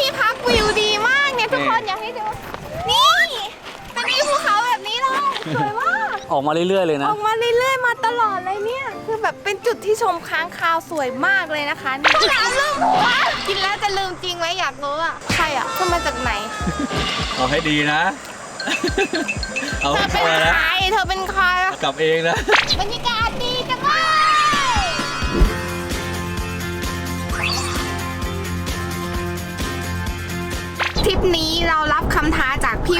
ที่พักวิวดีมากเนี่ยทุกคนอยากให้ดู นี่เป็นวิวภูเขาแบบนี้เลยสวยมากออกมาเรื่อยๆเลยอนะ อกมาเรื่อยๆมาตลอดเลยเนี่ยคือแบบเป็นจุดที่ชมค้างคาวสวยมากเลยนะคะนี่น้ำลืมหัวกินแล้วจะลืมจริงไหมอยากรู้อะใครอะเธอมาจากไหนเอาให้ดีนะ เอาเธอเป็นไปใคนะรเธอเป็นใคร กลับเองนะ บรรยากาศ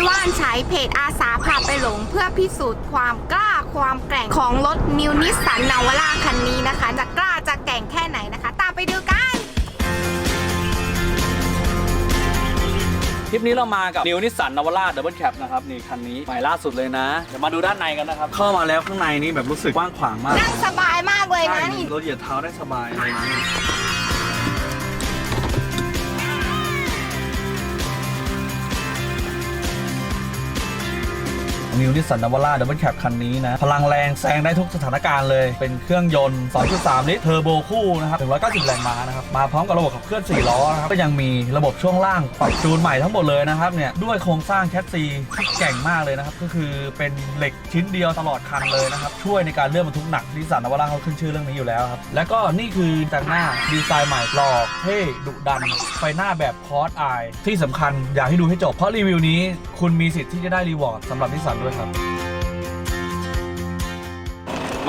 ว่านใช้เพจอาสาพาไปหลง เพื่อพิสูจน์ความกล้าความแกร่งของรถนิวนิสสันนาวาร่าคันนี้นะคะ จะกล้าจะแกร่งแค่ไหนนะคะ ตามไปดูกันทริปนี้เรามากับ New Nissan Navara Double Cab นะครับ นี่คันนี้ใหม่ล่าสุดเลยนะ เดี๋ยวมาดูด้านในกันนะครับ เข้ามาแล้วข้างในนี้แบบรู้สึกกว้างขวางมากนั่งสบายมากเลยใช่นะนี่รถเหยียดเท้าได้สบายเลยนะ นิวนิสสันนาวาร่าดับเบิลแคปคันนี้นะ พลังแรงแซงได้ทุกสถานการณ์เลย เป็นเครื่องยนต์ 2.3 ลิตรเทอร์โบคู่นะครับ190 แรงม้านะครับ มาพร้อมกับระบบขับเคลื่อน 4 ล้อนะครับ ก็ยังมีระบบช่วงล่างปรับจูนใหม่ทั้งหมดเลยนะครับเนี่ย ด้วยโครงสร้างแคสซีที่แก่งมากเลยนะครับ ก็คือเป็นเหล็กชิ้นเดียวตลอดคันเลยนะครับ ช่วยในการเลื่อนบรรทุกหนักนิสสันนาวาร่าเขาขึ้นชื่อเรื่องนี้อยู่แล้วครับ แล้วก็นี่คือแต่งหน้าดีไซน์ใหม่หล่อเท่ดุดันไฟหน้าแบบคอร์สอายที่สำคัญอยากให้ดูให้จบเพราะรีวิวนี้ คุณมีสิทธิ์ที่จะได้รีวอร์ดสำหรับนิสสันด้วยครับ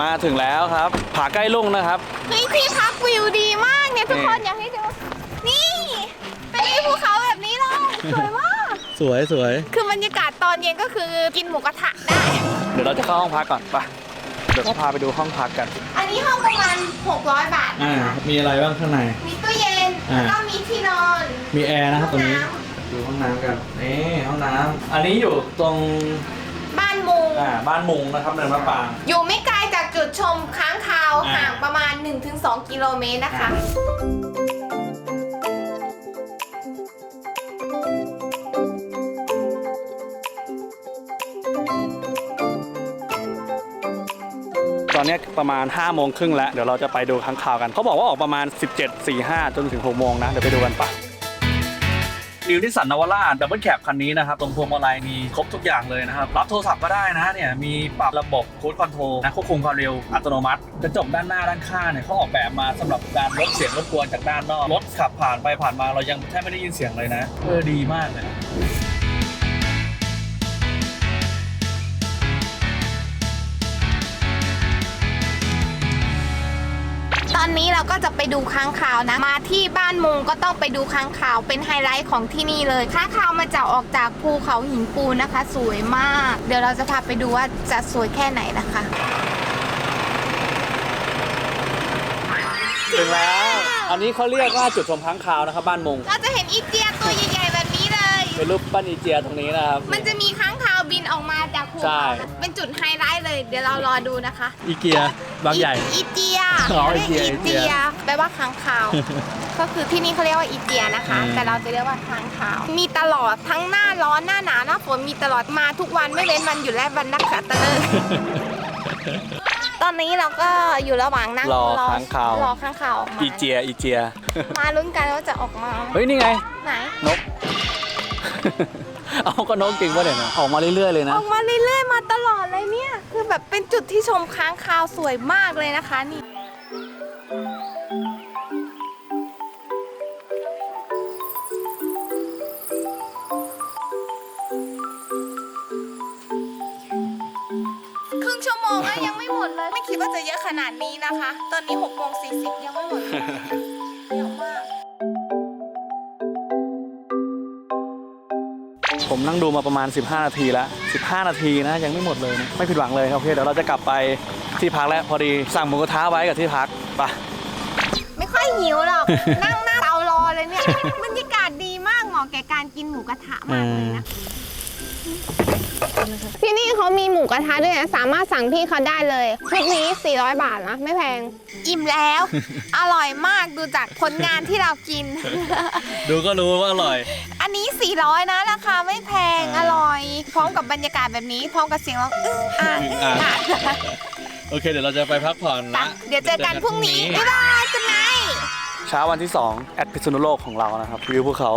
มาถึงแล้วครับ ผาใกล้ลุ่งนะครับ เฮ้ยที่พักวิวดีมากเนี่ยทุกคนนี่อยากให้ดู นี่เป็นวิวภูเขาแบบนี้เลยสวยมาก สวยสวย คือบรรยากาศตอนเย็นก็คือกินหมูกระทะได้ เดี๋ยวเราจะเข้าห้องพักก่อนไปเดี๋ยวเขาพาไปดูห้องพักกัน อันนี้ห้องประมาณ 600 บาทอ่ามีอะไรบ้างข้างใน มีตู้เย็นอ่า แล้วก็มีที่นอนมีแอร์นะครับตรงนี้ห้องน้ดูห้องน้ำกันนี่ห้องน้ำ อันนี้อยู่ตรง บ้านมุง อ่าบ้านมุงนะครับเนินมะปราง อยู่ไม่ไกลจากจุดชมค้างคาวอ่า ห่างประมาณ 1-2 กิโลเมตรนะคะ ตอนนี้ประมาณ5้าโมงครึ่งแล้ว เดี๋ยวเราจะไปดูค้างคาวกัน เขาบอกว่าออกประมาณ 17.45 จนถึง6โมงนะ เดี๋ยวไปดูกันปะ นิวนิสันนาวาร่าดับเบิลแคปคันนี้นะครับตรงพวงมาลัยมีครบทุกอย่างเลยนะครับ รับโทรศัพท์ก็ได้นะเนี่ยมีปรับระบบโค้ดคอนโทรลนะควบคุมความเร็วอัตโนมัติกระจกด้านหน้าด้านข้างเนี่ยเขาออกแบบมาสำหรับการลดเสียงรบกวนจากด้านนอกรถขับผ่านไปผ่านมาเรายังแทบไม่ได้ยินเสียงเลยนะเออดีมากเลย อนนี้เราก็จะไปดูค้างคาวนะ มาที่บ้านมุงก็ต้องไปดูค้างคาวเป็นไฮไลท์ของที่นี่เลยค้างคาวมาจากออกจากภูเขาหินปูนนะคะ สวยมาก เดี๋ยวเราจะพาไปดูว่าจะสวยแค่ไหนนะคะถึงแล้ว อันนี้เขาเรียกว่าจุดชมค้างคาวนะครับบ้านมงเราจะเห็นอีเจียตัวใหญ่ๆแบบนี้เลย เป็นรูปปั้นอีเจียตรงนี้นะครับ มันจะมีค้างคาวบินออกมาจากภูใช่ เขาเป็นจุดไฮไลท์เลย เดี๋ยวเรารอดูนะคะ อีเกียบางใหญ่ อี เจียอ๋อเรียกอีอีเจีเจียยแปลว่าค้างคาว ก็คือที่นี่เขาเรียกว่าอีเจียนะคะอืมแต่เราจะเรียกว่าค้างคาว มีตลอดทั้งหน้าร้อนหน้าหนาวหน้าฝนมีตลอดมาทุกวันไม่เว้นวันหยุดและวันนักขัตฤกษ์ตอนนี้เราก็อยู่ระหว่างนั่งรอค้างคาวรอค้างคาวออกมาอีเจียอีเจีย มาลุ้นกันว่าจะออกมา เฮ้ยนี่ไง ไหน นก เอาก็นกจริงป่ะเนี่ยนะออกมาเรื่อยๆเลยอนะอกมาเรื่อยๆมาตลอดเลยเนี่ย คือแบบเป็นจุดที่ชมค้างคาวสวยมากเลยนะคะนี่ ขนาดนี้นะคะ ตอนนี้6โมง40ยังไม่หมดเลยเยอะมาก ผมนั่งดูมาประมาณ 15 นาทีแล้ว 15 นาทีนะยังไม่หมดเลยนะไม่ผิดหวังเลยครับโอเคเดี๋ยวเราจะกลับไปที่พักแล้วพอดีสั่งหมูกระทะไว้กับที่พักไปไม่ค่อยหิวหรอก นั่งหน้าเตารอเลยเนี่ย บรรยากาศดีมากเหมาะแก่การกินหมูกระทะมากเลยนะ ที่นี่เขามีหมูกระทะด้วยนะสามารถสั่งพี่เขาได้เลยชุดนี้ 400 บาทนะ ไม่แพง อิ่มแล้ว อร่อยมากดูจากผลงานที่เรากิน ดูก็รู้ว่าอร่อย อันนี้ 400 นะราคาไม่แพงอร่อย พร้อมกับบรรยากาศแบบนี้ พร้อมกับเสียงร้องอึ้งอ่างอึ้งอ่างอ่างโอเค เดี๋ยวเราจะไปพักผ่อนไปละเดี๋ยวเจอกันพรุ่งนี้บ๊ายบายกันไนเช้าวันที่2แอดพิษณุโลกของเรานะครับวิวภูเขา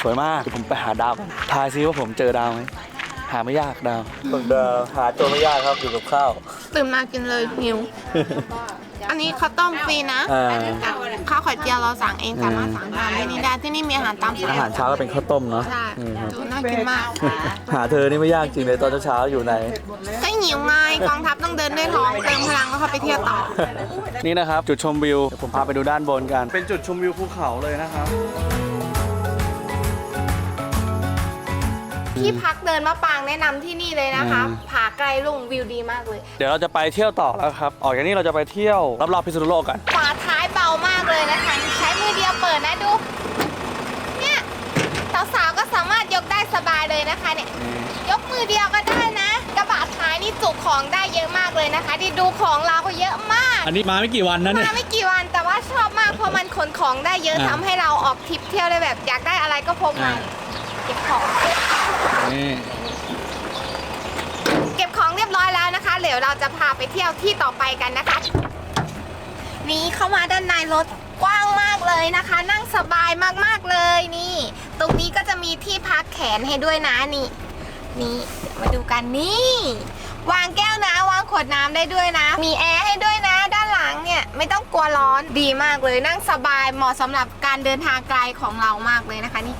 สวยมากเดี๋ยวผมไปหาดาวกันทายซิว่าผมเจอดาวไหมหาไม่ยากดาวดาวหาตัวไม่ยากครับอยู่กับข้าว ตื่นมากินเลยหิว อันนี้ข้าวต้มฟรีนะอ่าข้าวไข่เจียวเราสั่งเองสามารถสั่งทานที่นี่ได้ที่นี่มีอาหารตามสั่งอาหารเช้าก็เป็นข้าวต้มเนาะใช่อืมครับดูน่ากินมาก หาเธอนี่ไม่ยากจริงเลยตอนเช้าๆอยู่ไหนก็หิวไงกองทัพต้องเดินด้วยท้องเติมพลังแล้วเข้าไปเที่ยวต่อ นี่นะครับ จุดชมวิวเดี๋ยวผมพาไปดูด้านบนกัน เป็นจุดชมวิวภูเขาเลยนะครับ ที่พักเดินมะปรางแนะนำที่นี่เลยนะคะ อืม ผาไกลลุงวิวดีมากเลย เดี๋ยวเราจะไปเที่ยวต่อแล้วครับ ออกจากนี้เราจะไปเที่ยวรอบๆพิษณุโลกกัน ฝาท้ายเบามากเลยนะคะ ใช้มือเดียวเปิดนะดู เนี่ยสาวๆก็สามารถยกได้สบายเลยนะคะเนี่ย ยกมือเดียวก็ได้นะ กระบะท้ายนี่จุของได้เยอะมากเลยนะคะ ที่ดูของเราก็เยอะมาก อันนี้มาไม่กี่วันนะเนี่ย มาไม่กี่วันแต่ว่าชอบมากเพราะมันขนของได้เยอะอ่า ทำให้เราออกทริปเที่ยวได้แบบ อยากได้อะไรก็พกมาอ่าเก็บของ นี่เก็บของเรียบร้อยแล้วนะคะเดี๋ยวเราจะพาไปเที่ยวที่ต่อไปกันนะคะ นี่เข้ามาด้านในรถกว้างมากเลยนะคะ นั่งสบายมากๆเลยนี่ ตรงนี้ก็จะมีที่พักแขนให้ด้วยนะนี่นี่มาดูกันนี่ วางแก้วน้ำวางขวดน้ำได้ด้วยนะ มีแอร์ให้ด้วยนะ ด้านหลังเนี่ยไม่ต้องกลัวร้อนดีมากเลยนั่งสบายเหมาะสำหรับการเดินทางไกลของเรามากเลยนะคะนี่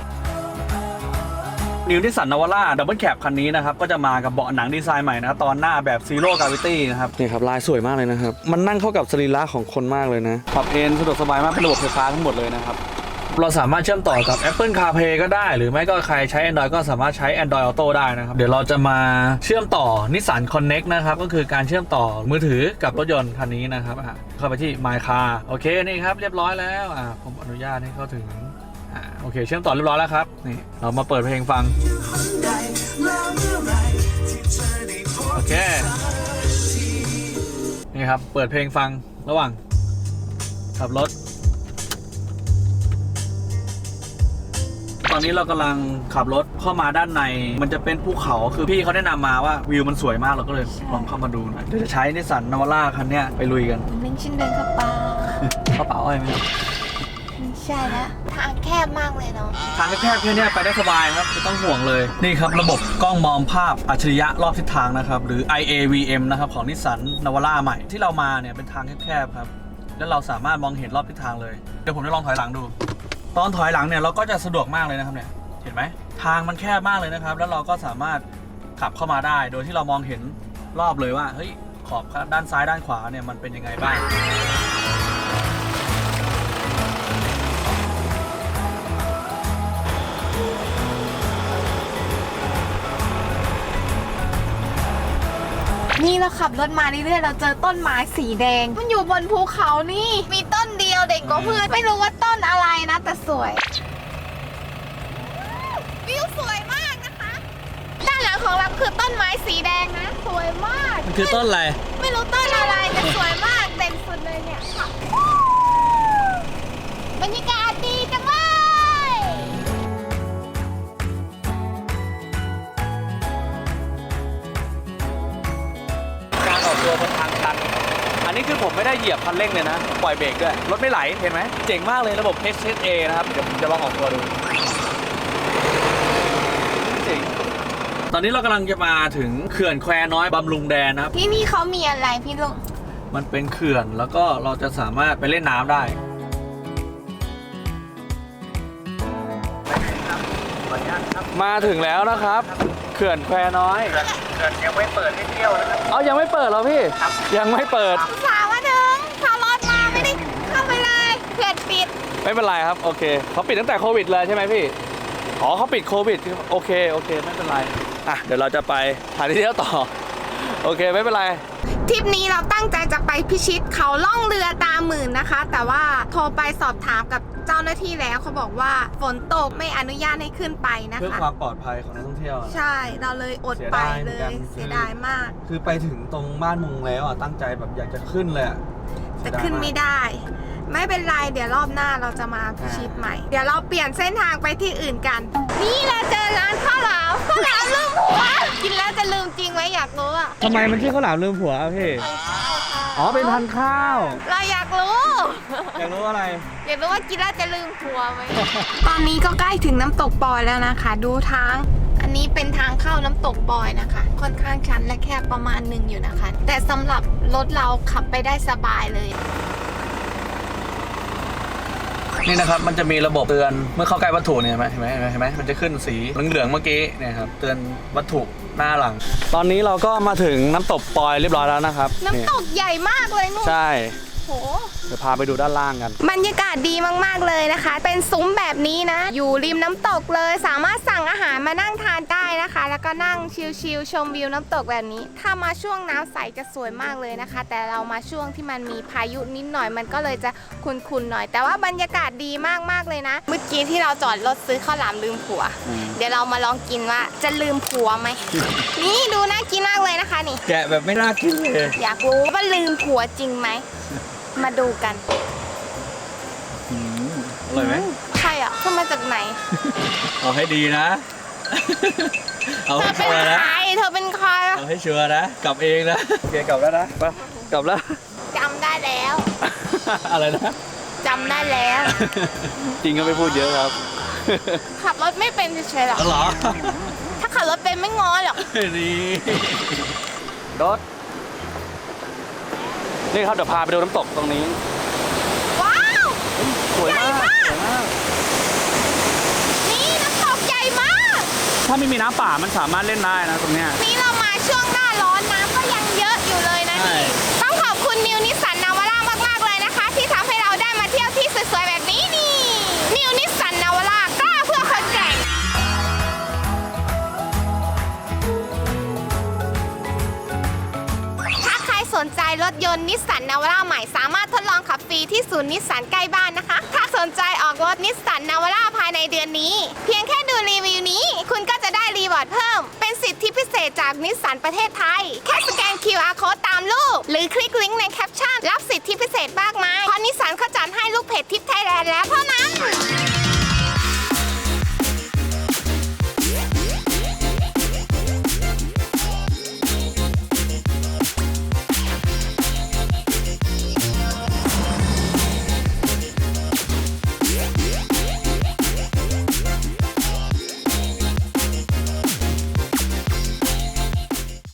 นิวที่สันนวาร่าดับเบิลแคปคันนี้นะครับ ก็จะมากับเบาะหนังดีไซน์ใหม่นะครับตอนหน้าแบบซีโร่กราวิตี้นะครับ นี่ครับ ลายสวยมากเลยนะครับ มันนั่งเข้ากับสรีระของคนมากเลยนะ ปรับเอนสะดวกสบายมากเป็นระบบไฟฟ้าทั้งหมดเลยนะครับ เราสามารถเชื่อมต่อกับ Apple CarPlay ก็ได้ หรือไม่ก็ใครใช้ Android ก็สามารถใช้ Android Auto ได้นะครับ เดี๋ยวเราจะมาเชื่อมต่อ Nissan Connect นะครับ ก็คือการเชื่อมต่อมือถือกับรถยนต์คันนี้นะครับอะเข้าไปที่ My Car โอเค นี่ครับ เรียบร้อยแล้วอะผมอนุญาตให้เข้าถึงอะ โอเคเชื่อมต่อเรียบร้อยแล้วครับนี่เรามาเปิดเพลงฟังโอเคนี่ครับเปิดเพลงฟังระหว่างขับรถ ตอนนี้เรากำลังขับรถเข้ามาด้านใน มันจะเป็นภูเขาคือพี่เขาแนะนำมาว่าวิวมันสวยมากเราก็เลยลองเข้ามาดูหน่อยเดี๋ยวจะใช้นิสสันนาวาร่าคันเนี้ยไปลุยกันมันเป็นชิ้นเดินเข้าไปกระเป๋าอ้อยไหมครับไม่ ใช่แล้วทางแคบมากเลยเนาะทางแคบๆแค่เนี้ยไปได้สบายครับไม่ต้องห่วงเลยนี่ครับระบบกล้องมองภาพอัจฉริยะรอบทิศทางนะครับ หรือ IAVM นะครับของนิสสันนาวาร่าใหม่ที่เรามาเนี่ยเป็นทางแคบๆครับ แล้วเราสามารถมองเห็นรอบทิศทางเลย เดี๋ยวผมจะลองถอยหลังดู ตอนถอยหลังเนี่ยเราก็จะสะดวกมากเลยนะครับเนี่ยเห็นไหมทางมันแคบมากเลยนะครับ แล้วเราก็สามารถขับเข้ามาได้ โดยที่เรามองเห็นรอบเลยว่าเฮ้ยขอบด้านซ้ายด้านขวาเนี่ยมันเป็นยังไงบ้าง นี่เราขับรถมาเรื่อยๆเราเจอต้นไม้สีแดง มันอยู่บนภูเขานี่ มีต้นเดียวเด็กกว่าเพื่อนไม่รู้ว่าต้นอะไรนะ แต่สวย วิวสวยมากนะคะ ด้านหลังของเราคือต้นไม้สีแดงนะ สวยมาก มันคือต้นอะไร ไม่รู้ต้นอะไรแต่สวยมากเด่นสุดเลยเนี่ยค่ะบรรยากาศ นนี้คือผมไม่ได้เหยียบคันเร่งเลยนะ ปล่อยเบรกด้วย รถไม่ไหล เห็นไหม เจ๋งมากเลยระบบ HSA นะครับ เดี๋ยวผมจะลองออกตัวดูเจ๋งตอนนี้เรากำลังจะมาถึงเขื่อนแควน้อยบำรุงแดนนะครับ ที่นี่เขามีอะไรพี่ลุง มันเป็นเขื่อนแล้วก็เราจะสามารถไปเล่นน้ำได้มาถึงแล้วนะครับ เขื่อนแควน้อยเขื่อนยังไม่เปิดให้เที่ยวนะครับ เอายังไม่เปิดเหรอพี่ ยังไม่เปิด สาวมาถึงขับรถมาไม่ได้เข้าไปเลยเขื่อนปิด ไม่เป็นไรครับโอเคเขาปิดตั้งแต่โควิดเลยใช่ไหมพี่ อ๋อเขาปิดโควิดโอเคโอเค ไม่เป็นไร อะเดี๋ยวเราจะไปหาที่เที่ยวต่อ โอเคไม่เป็นไร ทริปนี้เราตั้งใจจะไปพิชิตเขาล่องเรือตามหมื่นนะคะ แต่ว่าโทรไปสอบถามกับเจ้าหน้าที่แล้วเขาบอกว่าฝนตกไม่อนุญาตให้ขึ้นไปนะเพื่อคะ ความปลอดภัยของนักท่องเที่ยวใช่เราเลยอดไปเลยเสีเสียยดาดายยเหมือนกันมาก คือไปถึงตรงบ้านมุงแล้วอะตั้งใจแบบอยากจะขึ้นเลยอะแต่ขึ้นไม่ได้ ไม่เป็นไร เดี๋ยวรอบหน้าเราจะมาพิชิตใหม่ เดี๋ยวเราเปลี่ยนเส้นทางไปที่อื่นกัน นี่เราเจอร้านข้าวหลามข้าวหลามลืมหัวกินแล้วจะลืมจริงไหมอยากรู้อะทำไมมันชื่อข้าวหลามลืมผัวพี่ อ๋อ เป็นพันธุ์ข้าว เราอยากรู้ อยากรู้อะไร อยากรู้ว่ากินแล้วจะลืมผัวไหม ตอนนี้ก็ใกล้ถึงน้ำตกปอยแล้วนะคะ ดูทาง อันนี้เป็นทางเข้าน้ำตกปอยนะคะ ค่อนข้างชันและแคบประมาณหนึ่งอยู่นะคะ แต่สำหรับรถเราขับไปได้สบายเลย นี่นะครับมันจะมีระบบเตือนเมื่อเข้าใกล้วัตถุเนี่ยเห็นไหมเห็นไหมเห็นไหมมันจะขึ้นสีเหลืองๆเมื่อกี้เนี่ยครับเตือนวัตถุหน้าหลัง ตอนนี้เราก็มาถึงน้ำตกปอยเรียบร้อยแล้วนะครับน้ำตกใหญ่มากเลยนู่นใช่ โห เดี๋ยวพาไปดูด้านล่างกัน บรรยากาศดีมากๆเลยนะคะ เป็นซุ้มแบบนี้นะ อยู่ริมน้ำตกเลย สามารถสั่งอาหารมานั่งทานได้นะคะ แล้วก็นั่งชิลๆชมวิวน้ำตกแบบนี้ ถ้ามาช่วงน้ำใสจะสวยมากเลยนะคะ แต่เรามาช่วงที่มันมีพายุนิดหน่อยมันก็เลยจะคุนๆหน่อย แต่ว่าบรรยากาศดีมากๆเลยนะ เมื่อกี้ที่เราจอดรถซื้อข้าวหลามลืมผัว อืม เดี๋ยวเรามาลองกินว่าจะลืมผัวไหม นี่ดูน่ากินมากเลยนะคะนี่ แกะแบบไม่น่ากินเลย อยากรู้ว่าลืมผัวจริงไหม มาดูกัน อืมอร่อยไหมใครอะเข้ามาจากไหน เอาให้ดีนะ เอาเธให้อเป็นชัวร์นะ ใคร เธอเป็นใครเอาให้ชัวร์นะ กลับเองนะ โอเคกลับแล้วนะไปกลับแล้ว จำได้แล้วอะไรนะ จำได้แล้ว จริงก็ไม่พูดเยอะครับขับรถไม่เป็นเฉยๆหรอก อ๋อเหรอ ถ้าขับรถเป็นไม่ง้อหรอก นี่ รถ นี่ครับเดี๋ยวพาไปดูน้ำตกตรงนี้ ว้าว สวยมากใหญ่มาก สวยมาก นี่น้ำตกใหญ่มาก ถ้าไม่มีน้ำป่ามันสามารถเล่นได้นะตรงเนี้ย นี่เรามาช่วงหน้าร้อนน้ำก็ยังเยอะอยู่เลยนะใช่ นี่ ต้องขอบคุณนิวนิสสันนาวาร่ามากๆเลยนะคะ ที่ทำให้เราได้มาเที่ยวที่สวยๆแบบนี้นี่ นิวนิสสันนาวาร่า สนใจรถยนต์นิสสันนาวาร่าใหม่สามารถทดลองขับฟรีที่ศูนย์นิสสันใกล้บ้านนะคะ ถ้าสนใจออกรถนิสสันนาวาร่าภายในเดือนนี้ เพียงแค่ดูรีวิวนี้ คุณก็จะได้รีวอร์ดเพิ่ม เป็นสิทธิพิเศษจากนิสสันประเทศไทย แค่สแกน QR code ตามรูปหรือคลิกลิงก์ในแคปชั่นรับสิทธิพิเศษมากมายเพราะนิสสันเขาจัดให้ลูกเพจทิปไทยแลนด์และเพิ่ม